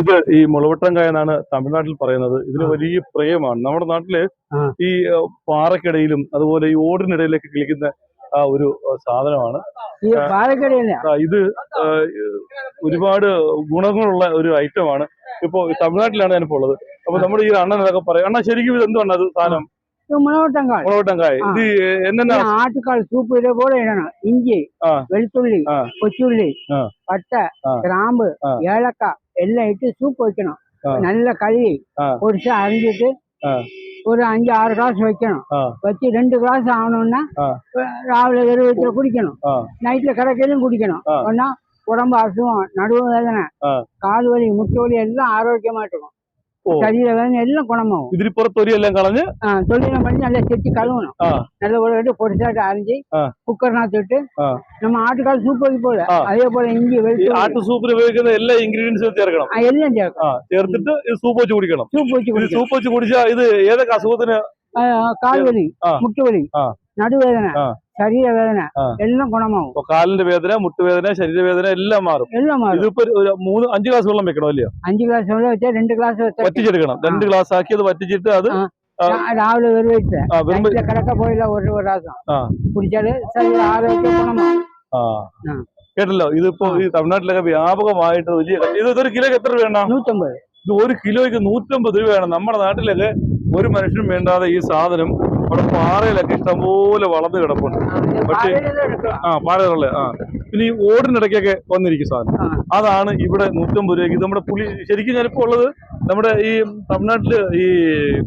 ഇത് ഈ മുളവട്ടങ്കായ എന്നാണ് തമിഴ്നാട്ടിൽ പറയുന്നത്. ഇതിന് വലിയ പ്രേമാണ്. നമ്മുടെ നാട്ടിൽ ഈ പാറക്കിടയിലും അതുപോലെ ഈ ഓടിനിടയിലൊക്കെ കിളിക്കുന്ന ആ ഒരു സാധനമാണ്. ഇത് ഒരുപാട് ഗുണങ്ങളുള്ള ഒരു ഐറ്റമാണ്. ഇപ്പൊ തമിഴ്നാട്ടിലാണ് ഞാനിപ്പോ ഉള്ളത്. അപ്പൊ നമ്മുടെ ഈ അണ്ണനൊക്കെ പറയും അണ്ണാ ശരിക്കും ഇത് എന്താണ് അത് സാധനം? முனவட்டங்காய் முனவட்டங்காய் இது என்னென்ன? ஆட்டுக்கால் சூப் இதே போல என்னன்னா? இஞ்சி வெளுத்துள்ளி கொச்சுள்ளி பட்டை கிராம்பு ஏலக்காய் எல்லாம் இட்டு சூப் வைக்கணும். நல்ல கழுவி பொடிச்சு அரைஞ்சிட்டு ஒரு அஞ்சு ஆறு கிளாஸ் வைக்கணும். வச்சு ரெண்டு கிளாஸ் ஆகணும்னா ராவில வெறும் குடிக்கணும். நைட்ல கடைக்கையிலும் குடிக்கணும். ஒன்னா உடம்பு அசுவம் நடுவு வேதனை கால் வலி முட்டு வலி எல்லாம் ஆரோக்கியமா இருக்கும் ശരീരവേദന എല്ലാം ഗുണമാവും ഇതിലിപ്പുറം തൊലിയെല്ലാം കളഞ്ഞ് ആ തൊലിയെല്ലാം പണി നല്ല ചെത്തി കഴുകണം നല്ലപോലെ ഇട്ട് പൊടിച്ചായിട്ട് അരിഞ്ഞ് കുക്കറിനകത്ത് ഇട്ട് നമ്മ ആട്ടുകാൽ സൂപ്പ് പോലെ അതേപോലെ ഇഞ്ചി ആട്ടു സൂപ്പിൽ ഉപയോഗിക്കുന്ന എല്ലാ ഇൻഗ്രീഡിയൻസും ചേർക്കണം എല്ലാം ചേർക്കണം ചേർത്തിട്ട് സൂപ്പ് വെച്ച് കുടിക്കണം സൂപ്പ് വെച്ച് സൂപ്പ് വെച്ച് കുടിച്ചാൽ ഇത് ഏതൊക്കെ അസുഖത്തിന് കാൽവലി മുട്ടുവലി നടുവേദന ശരീരവേദന എല്ലാം ഗുണമാവും. കാലിന്റെ വേദന മുട്ടുവേദന ശരീരവേദന എല്ലാം മാറും. എല്ലാം മാറും. ഇതിപ്പോ ഒരു മൂന്ന് അഞ്ച് ഗ്ലാസ് വെള്ളം വെക്കണം അല്ലയോ അഞ്ച് ഗ്ലാസ് വെള്ളം വെച്ചാൽ രണ്ട് ഗ്ലാസ് വറ്റിച്ചെടുക്കണം. രണ്ട് ഗ്ലാസ് ആക്കി അത് വറ്റിച്ചിട്ട് അത് രാവിലെ വെറുതെ കിടക്ക പോയില്ല ഒരു പ്രാവശ്യം. കുടിച്ചാൽ ആരോഗ്യം കേട്ടല്ലോ? ഇതിപ്പോ ഈ തമിഴ്നാട്ടിലൊക്കെ വ്യാപകമായിട്ട് വലിയ ഇത് ഒരു കിലോക്ക് എത്ര രൂപ നൂറ്റമ്പത്. ഇത് ഒരു കിലോയ്ക്ക് നൂറ്റമ്പത് രൂപയാണ്. നമ്മുടെ നാട്ടിലൊക്കെ ഒരു മനുഷ്യനും വേണ്ടാതെ ഈ സാധനം അവിടെ പാറയിലൊക്കെ ഇഷ്ടംപോലെ വളർന്നു കിടപ്പുണ്ട്. പക്ഷേ ആ പാറയിലുള്ള ആ. പിന്നെ ഈ ഓടിനിടയ്ക്കൊക്കെ വന്നിരിക്കും സാധനം. അതാണ് ഇവിടെ നൂറ്റമ്പത് രൂപയ്ക്ക് നമ്മുടെ പുളി ശരിക്കും ഞാനിപ്പോ ഉള്ളത് നമ്മുടെ ഈ തമിഴ്നാട്ടിൽ ഈ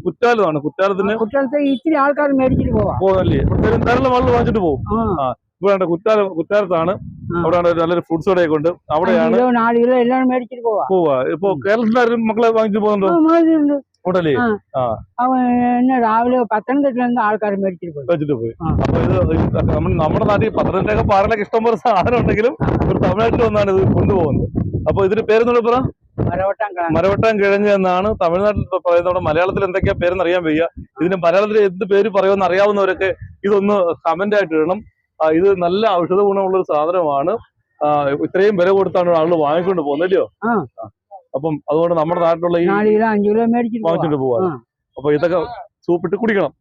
കുറ്റാലതാണ് കുറ്റാലത്തിന് കുറ്റാലത്തെ ആൾക്കാർ മേടിച്ചിട്ട് പോകല്ലേ ഇവിടെ ധാരാളം വെള്ളം വാങ്ങിച്ചിട്ട് പോകും ആ. ഇവിടെ കുറ്റാല കുറ്റാലത്താണ്. അവിടെ നല്ലൊരു ഫുഡ്സ് കടയൊക്കെ ഉണ്ട്. അവിടെയാണ് പോവാ. ഇപ്പൊ കേരളത്തിലാരും മക്കളെ വാങ്ങിച്ചു പോകുന്നുണ്ടോ? ഉണ്ടല്ലേ രാവിലെ പത്തനംതിട്ട നിന്ന് ആൾക്കാർ മേടിച്ചിട്ട് പോയി. വെച്ചിട്ട് പോയി. അപ്പൊ ഇത് നമ്മുടെ നാട്ടിൽ പത്തനംതിട്ടയൊക്കെ പാറയിലൊക്കെ ഇഷ്ടം പോലെ സാധനം ഉണ്ടെങ്കിലും ഒരു തമിഴ്നാട്ടിൽ ഒന്നാണ് ഇത് കൊണ്ടുപോകുന്നത്. അപ്പൊ ഇതിന് പേരെന്നുള്ള പറ? മരവട്ടം കിഴഞ്ഞ് കിഴങ്ങ് എന്നാണ് തമിഴ്നാട്ടിൽ പറയുന്നത്. നമ്മുടെ മലയാളത്തിൽ എന്തൊക്കെയാ പേരെന്ന് അറിയാൻ വയ്യ. ഇതിന് മലയാളത്തിൽ എന്ത് പേര് പറയുമെന്ന് അറിയാവുന്നവരൊക്കെ ഇതൊന്ന് കമന്റ് ആയിട്ട് ഇടണം. ഇത് നല്ല ഔഷധ ഗുണമുള്ള ഒരു സാധനമാണ് ഇത്രയും വില കൊടുത്താണ് ആളുകൾ വാങ്ങിക്കൊണ്ട് പോകുന്നത് അല്ലയോ? ആ. ആ. അപ്പം അതുകൊണ്ട് നമ്മുടെ നാട്ടിലുള്ള ഈ അഞ്ച് മേടിച്ചിട്ട് പോവാ. വാങ്ങിച്ചിട്ട് പോവാ. അപ്പൊ ഇതൊക്കെ സൂപ്പിട്ട് കുടിക്കണം.